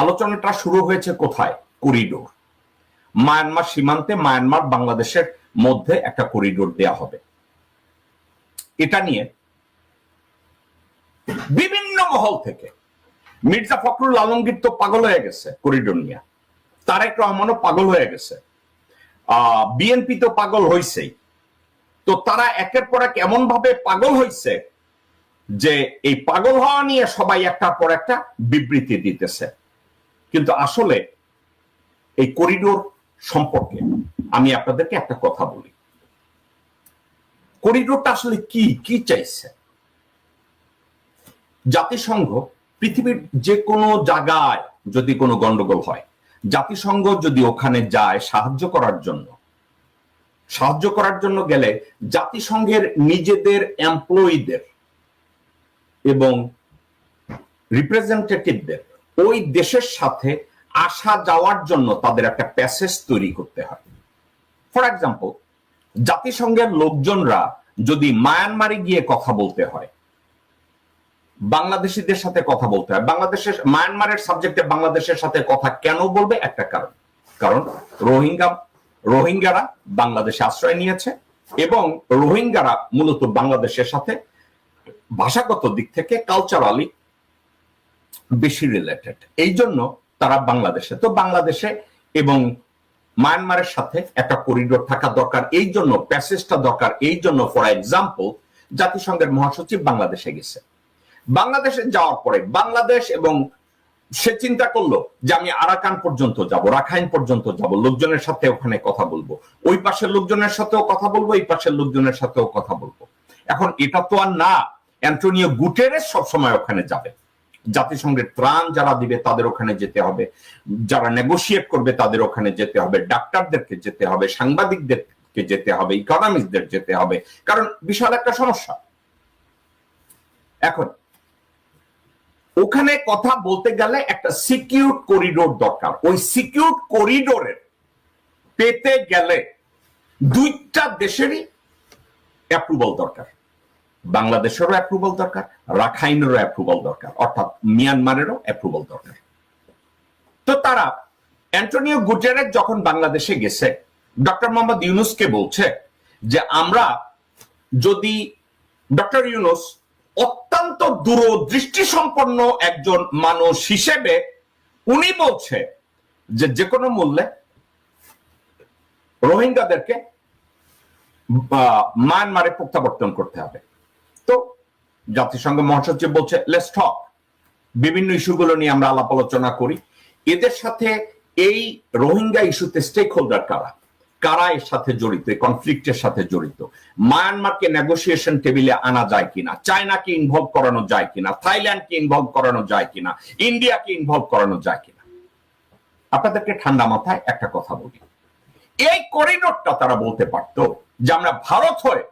আলোচনাটা শুরু হয়েছে কোথায়? করিডোর। মায়ানমার সীমান্তে মায়ানমার বাংলাদেশের মধ্যে একটা করিডোর দেয়া হবে। এটা নিয়ে বিভিন্ন মহল থেকে মির্জা ফখরুল আলমগীর তো পাগল হয়ে গেছে করিডোর নিয়ে। তারেক রহমানও পাগল হয়ে গেছে। বিএনপি তো পাগল হইছেই। তো তারা একের পর এক এমন ভাবে পাগল হইছে যে এই পাগল হওয়া নিয়ে সবাই একটার পর একটা বিবৃতি দিতেছে। কিন্তু আসলে এই করিডোর সম্পর্কে আমি আপনাদেরকে একটা কথা বলি। করিডোরটা আসলে কি? কি চাইছে? জাতিসংঘ পৃথিবীর যে কোনো জায়গায় যদি কোনো গন্ডগোল হয়, জাতিসংঘ যদি ওখানে যায় সাহায্য করার জন্য, সাহায্য করার জন্য গেলে জাতিসংঘের নিজেদের এমপ্লয়ীদের এবং রিপ্রেজেন্টেটিভদের ওই দেশের সাথে আসা যাওয়ার জন্য তাদের একটা প্যাসেজ তৈরি করতে হয়। ফর এক্সাম্পল জাতিসংঘের লোকজনরা যদি মায়ানমারে গিয়ে কথা বলতে হয়, বাংলাদেশিদের সাথে কথা বলতে হয়, বাংলাদেশের, মায়ানমারের সাবজেক্টে বাংলাদেশের সাথে কথা কেন বলবে একটা কারণ? কারণ রোহিঙ্গা, রোহিঙ্গারা বাংলাদেশে আশ্রয় নিয়েছে এবং রোহিঙ্গারা মূলত বাংলাদেশের সাথে ভাষাগত দিক থেকে কালচারালি বেশি রিলেটেড এই জন্য তারা বাংলাদেশে। তো বাংলাদেশে এবং মায়ানমারের সাথে একটা করিডোর থাকা দরকার, এই জন্য প্যাসেজটা দরকার, এই জন্য ফর এক্সাম্পল জাতিসংঘের মহাসচিব বাংলাদেশে গেছে। বাংলাদেশে যাওয়ার পরে বাংলাদেশ এবং সে চিন্তা করল যে আমি আরাকান পর্যন্ত যাব, রাখাইন পর্যন্ত যাব, লোকজনের সাথে ওখানে কথা বলব। ওই পাশের লোকজনের সাথেও কথা বলব, এই পাশের লোকজনের সাথেও কথা বলব। এখন এটা তো আর না অ্যান্টোনিও গুটেরেস সবসময় ওখানে যাবে। জাতিসংঘের ত্রাণ যারা দিবে তাদের ওখানে যেতে হবে। যারা নেগোসিয়েট করবে তাদের ওখানে যেতে হবে। ডাক্তারদেরকে যেতে হবে, সাংবাদিকদেরকে যেতে হবে ইকোনমিস্টদের যেতে হবে। কারণ বিশাল একটা সমস্যা। এখন, ওখানে কথা বলতে গেলে একটা সিকিউর করিডোর দরকার। ওই সিকিউর করিডোরের পেতে গেলে দুইটা দেশেরই অ্যাপ্রুভাল দরকার। বাংলাদেশেরও অ্যাপ্রুভাল দরকার, রাখাইনেরও অ্যাপ্রুভাল দরকার, অর্থাৎ মিয়ানমারেরও অ্যাপ্রুভাল দরকার। তো তারা অ্যান্টনিও গুটেরের যখন বাংলাদেশে গেছে ডক্টর মোহাম্মদ ইউনুসকে বলছে যে আমরা যদি ডক্টর ইউনুস অত্যন্ত দূরদৃষ্টি সম্পন্ন একজন মানুষ হিসেবে, উনি বলছে যে যে কোনো মূল্যে রোহিঙ্গাদেরকে মায়ানমারে প্রত্যাবর্তন করতে হবে। তো জাতিসংঘ মহাসচিব বলছে লেটস টক বিভিন্ন ইস্যুগুলো নিয়ে আমরা আলাপ আলোচনা করি। এদের সাথে এই রোহিঙ্গা ইস্যুতে স্টেক হোল্ডার কারা? কারা এর সাথে জড়িত? এই কনফ্লিক্টের সাথে জড়িত? মায়ানমারকে নেগোসিয়েশন টেবিলে আনা যায় কিনা? চায়নাকে ইনভলভ করানো যায় কিনা? থাইল্যান্ডকে ইনভলভ করানো যায় কিনা? ইন্ডিয়াকে ইনভলভ করানো যায় কিনা? আপনাদেরকে ঠান্ডা মাথায় একটা কথা বলি। এই করিডোরটা তারা বলতে পারতো যে আমরা ভারত হয়ে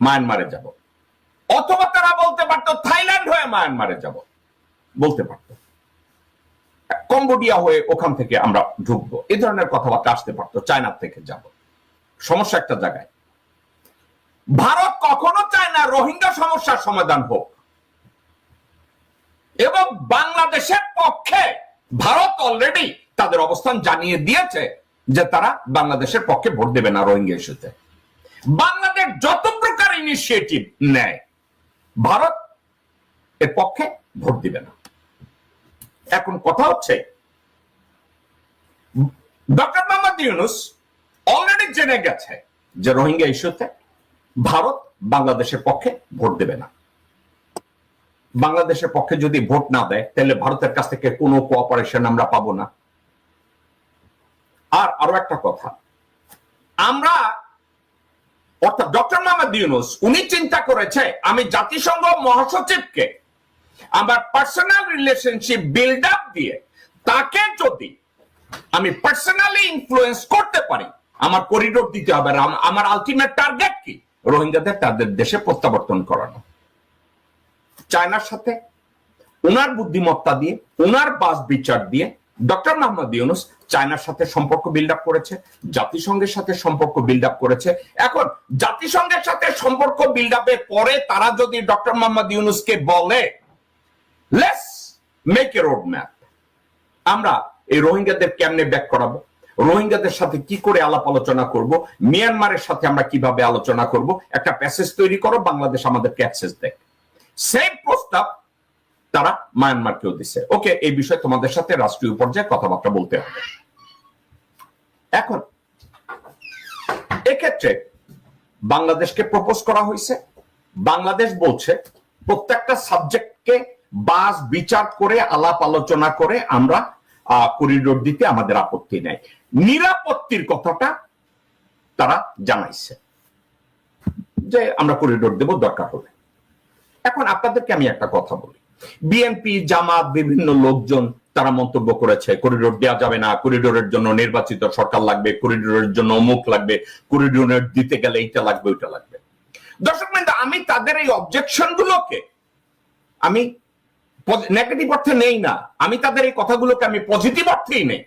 মায়ানমারে যাব। অথবা তারা বলতে পারতো থাইল্যান্ড হয়ে মায়ানমারে যাব। বলতে পারতো। কম্বোডিয়া হয়ে ওখান থেকে আমরা ঢুকবো। এই ধরনের কথাবার্তা আসতে পারতো চায়নার থেকে যাব। সমস্যা একটা জায়গায়। ভারত কখনো চায় না রোহিঙ্গা সমস্যার সমাধান হোক। এবং বাংলাদেশের পক্ষে ভারত অলরেডি তাদের অবস্থান জানিয়ে দিয়েছে যে তারা বাংলাদেশের পক্ষে ভোট দেবে না রোহিঙ্গা ইস্যুতে। বাংলাদেশ যত ইনিশিয়েটিভ নেয়। ভারত এর পক্ষে ভোট দিবে না। এখন কথা হচ্ছে, ডক্টর মোহাম্মদ ইউনুস অলরেডি জেনে গেছে যে রোহিঙ্গা ইস্যুতে ভারত বাংলাদেশের পক্ষে ভোট দেবে না। বাংলাদেশের পক্ষে যদি ভোট না দেয়, তাহলে ভারতের কাছ থেকে কোনো কোঅপারেশন আমরা পাবো না। আর আরও একটা কথা, আমরা অর্থাৎ ডক্টর মোহাম্মদ ইউনুস, উনি চিন্তা করেছে, আমি জাতিসংঘ মহাসচিবকে আমার পার্সোনাল রিলেশনশিপ বিল্ড আপ দিয়ে তাকে যদি আমি পার্সোনালি ইনফ্লুয়েন্স করতে পারি, আমার করিডোর দিতে হবে আমার আলটিমেট টার্গেট কি? রোহিঙ্গাদের তাদের দেশে প্রত্যাবর্তন করানো। চায়নার সাথে ওনার বুদ্ধিমত্তা দিয়ে ওনার বাস বিচার দিয়ে ডক্টর মোহাম্মদ ইউনুস চায়নার সাথে সম্পর্ক বিল্ড আপ করেছে, জাতিসংঘের সাথে সম্পর্ক বিল্ড আপ করেছে। এখন জাতিসংঘের সাথে সম্পর্ক বিল্ড আপের পরে তারা যদি ডক্টর মোহাম্মদ ইউনুসকে বলে let's make a road map আমরা এই রোহিঙ্গাদের কেমনে ব্যাক করাবো? রোহিঙ্গাদের সাথে কি করে আলাপ আলোচনা করব? মিয়ানমারের সাথে আমরা কীভাবে আলোচনা করব? একটা প্যাসেজ তৈরি করো, বাংলাদেশ আমাদেরকে অ্যাক্সেস দেয়। সেই প্রস্তাব তারা মায়ানমারকেও দিছে। ওকে, এই বিষয়ে তোমাদের সাথে রাষ্ট্রীয় পর্যায়ে কথাবার্তা বলতে হবে। এখন, এক্ষেত্রে বাংলাদেশকে প্রপোজ করা হয়েছে। বাংলাদেশ বলছে, প্রত্যেকটা সাবজেক্টকে বাস, বিচার করে, আলাপ আলোচনা করে আমরা করিডোর দিতে আমাদের আপত্তি নেই। নিরাপত্তির কথাটা তারা জানাইছে। যে আমরা করিডোর দেব, দরকার হবে। এখন আপনাদেরকে আমি একটা কথা বলি। বিএনপি জামাত বিভিন্ন লোকজন তারা মন্তব্য করেছে। করিডোর দেওয়া যাবে না। করিডোরের জন্য নির্বাচিত সরকার লাগবে করিডোরের জন্য অমুক লাগবে করিডোরের দিতে গেলে এইটা লাগবে ওইটা লাগবে। দর্শক বৃন্দ, আমি তাদের এই অবজেকশন গুলোকে আমি নেগেটিভ অর্থে নেই না। আমি তাদের এই কথাগুলোকে আমি পজিটিভ অর্থেই নেই।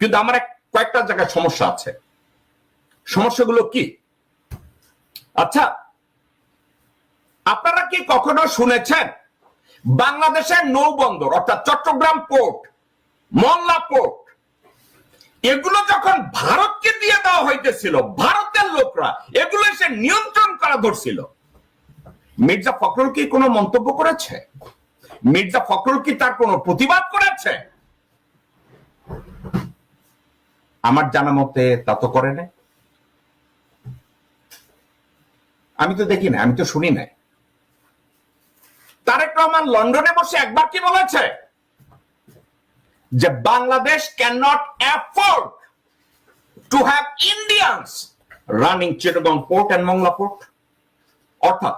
কিন্তু আমার কয়েকটা জায়গায় সমস্যা আছে। সমস্যাগুলো কি? আচ্ছা আপনারা কি কখনো শুনেছেন বাংলাদেশের নৌবন্দর, অর্থাৎ চট্টগ্রাম পোর্ট মংলা পোর্ট, এগুলো যখন ভারতকে দিয়ে দেওয়া হইতেছিল, ভারতের লোকরা, এগুলো এসে নিয়ন্ত্রণ করা ধরছিল। মির্জা ফখরুল কি কোনো মন্তব্য করেছে? মির্জা ফখরুল কি তার কোনো প্রতিবাদ করেছে? আমার জানা মতে তা তো করে নাই। আমি তো দেখি না আমি তো শুনি নাই। তারেক রহমান লন্ডনে বসে একবার কি বলেছে? যে Bangladesh can not afford to have Indians running Chittagong port and Mongla port অর্থাৎ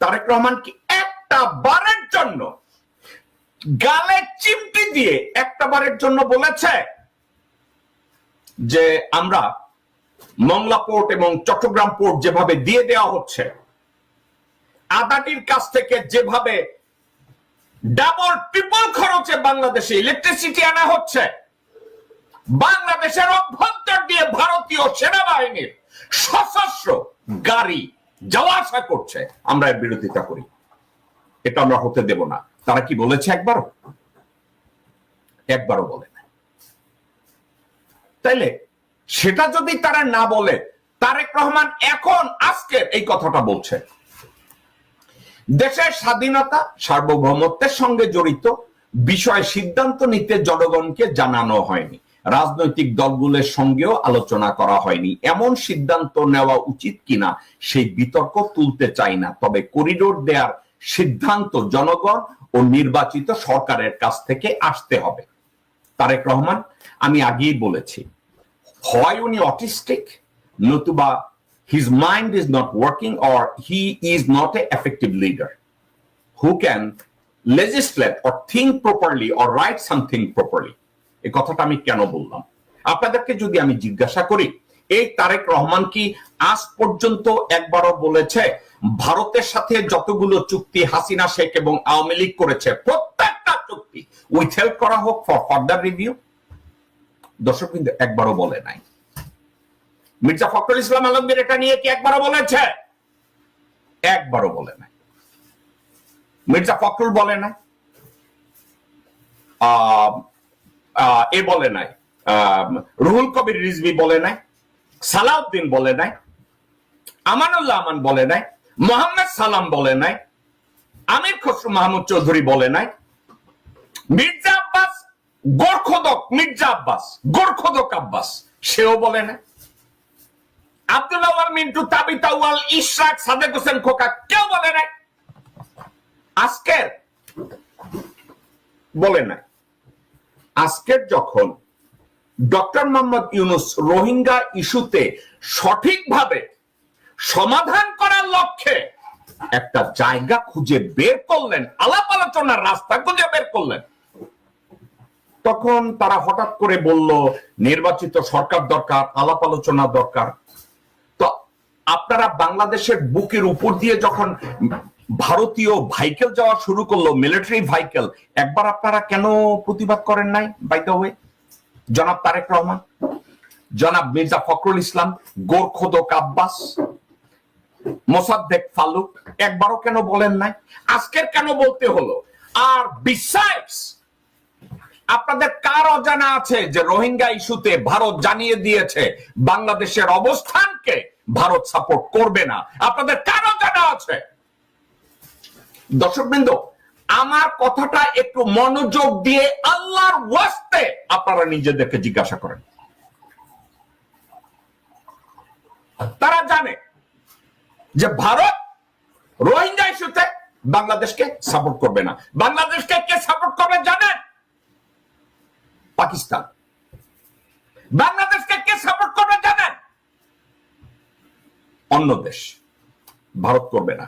তারেক রহমান কি একটা বারের জন্য গালে চিমটি দিয়ে একটা বারের জন্য বলেছে যে আমরা মংলা পোর্ট এবং চট্টগ্রাম পোর্ট যেভাবে দিয়ে দেওয়া হচ্ছে আদানির কাছ থেকে যেভাবে ডাবল, ট্রিপল খরচে বাংলাদেশে ইলেকট্রিসিটি আনা হচ্ছে, বাংলাদেশের অভ্যন্তর দিয়ে ভারতীয় সেনাবাহিনীর সশস্ত্র গাড়ি যাওয়া আসা করছে। আমরা এর বিরোধিতা করি। এটা আমরা হতে দেব না। তারা কি বলেছে একবারও? একবারও বলে না তাইলে সেটা যদি তারা না বলে, তারেক রহমান এখন আজকের এই কথাটা বলছে দেশের স্বাধীনতা, সার্বভৌমত্বের সঙ্গে জড়িত বিষয় সিদ্ধান্ত নিতে জনগণকে জানানো হয়নি। রাজনৈতিক দলগুলোর সঙ্গেও আলোচনা করা হয়নি। এমন সিদ্ধান্ত নেওয়া উচিত কিনা সেই বিতর্ক তুলতে চাই না। তবে করিডোর দেওয়ার সিদ্ধান্ত জনগণ ও নির্বাচিত সরকারের কাছ থেকে আসতে হবে। তারেক রহমান, আমি আগেই বলেছি, হয় উনি অটিস্টিক, নতুবা his mind is not working or he is not an effective leader who can legislate or think properly or write something properly. এই কথাটা আমি কেন বললাম? আপনাদেরকে যদি আমি জিজ্ঞাসা করি, এই তারেক রহমান কি আজ পর্যন্ত একবারও বলেছে, ভারতের সাথে যতগুলো চুক্তি হাসিনা, শেখ এবং আওয়ামী লীগ করেছে, প্রত্যেকটা চুক্তি উইথহেল্প করা হোক ফর ফার্দার রিভিউ দর্শক কিন্তু একবারও বলে নাই। মির্জা ফখরুল ইসলাম আলমগীর এটা নিয়ে কি একবারও বলেছে? একবারও বলে নাই। মির্জা ফখরুল বলে নাই। আহ, এ বলে নাই। রুহুল কবির রিজভি বলে নাই। সালাউদ্দিন বলে নাই। আমানুল্লাহ আমান বলে নাই। মোহাম্মদ সালাম বলে নাই। আমির খসরু মাহমুদ চৌধুরী বলে নাই। মির্জা আব্বাস গোর্খদক মির্জা আব্বাস গোর্খদক আব্বাস সেও বলে না আব্দুল্লাহ মিন্টু তাবিতা ওয়াল ইশরাক, সাদেক হোসেন, খোকা, কেউ বলে নাই। আজকের বলে না আজকের যখন ডক্টর মোহাম্মদ ইউনুস রোহিঙ্গা ইস্যুতে সঠিকভাবে সমাধান করার লক্ষ্যে একটা জায়গা খুঁজে বের করলেন, আলাপ আলোচনার রাস্তা খুঁজে বের করলেন, তখন তারা হঠাৎ করে বলল, নির্বাচিত সরকার দরকার, আলাপ আলোচনা দরকার। আপনারা বাংলাদেশের বুকের উপর দিয়ে যখন ভারতীয় ভাইকেল যাওয়া শুরু করল মিলিটারি ভাইকেল, একবার আপনারা কেন প্রতিবাদ করেন নাই বাই ওয়ে জনাব তারেক রহমান, জনাব মির্জা ফখরুল ইসলাম, গোরখোদক আব্বাস, মোসাদ্দেক ফালুক, একবারও কেন বলেন নাই? আজকের কেন বলতে হলো? আর বিসাইডস আপনাদের কার অজানা আছে যে রোহিঙ্গা ইস্যুতে ভারত জানিয়ে দিয়েছে বাংলাদেশের অবস্থানকে ভারত সাপোর্ট করবে না। আপনাদের কার অজানা আছে? দর্শকবৃন্দ, আমার কথাটা একটু মনোযোগ দিয়ে আল্লাহর ওয়াস্তে আপনারা নিজেদেরকে জিজ্ঞাসা করেন। তারা জানে যে ভারত রোহিঙ্গা ইস্যুতে বাংলাদেশকে সাপোর্ট করবে না। বাংলাদেশকে কে সাপোর্ট করবে জানেন? পাকিস্তান। বাংলাদেশকে কে সাপোর্ট করবে জানেন অন্য দেশ ভারত করবে না।